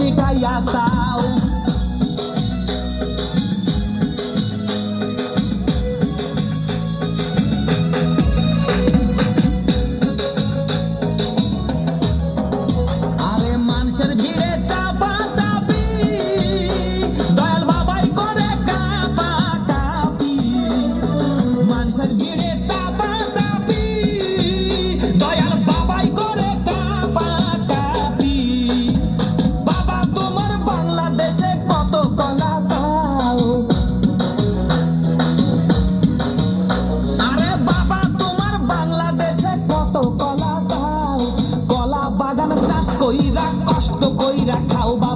মিটাইয়া চাও আরে মানুষের ভিড়ে চাপা Oh, bao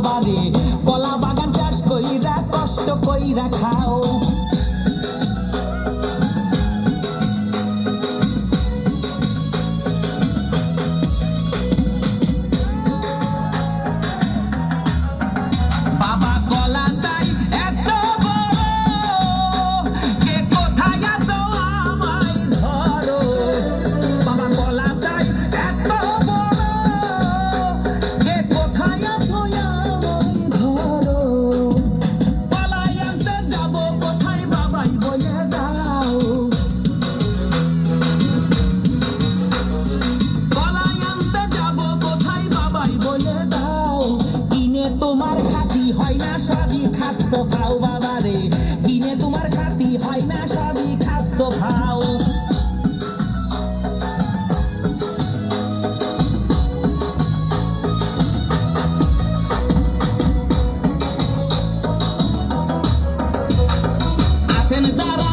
enxoval Acenizada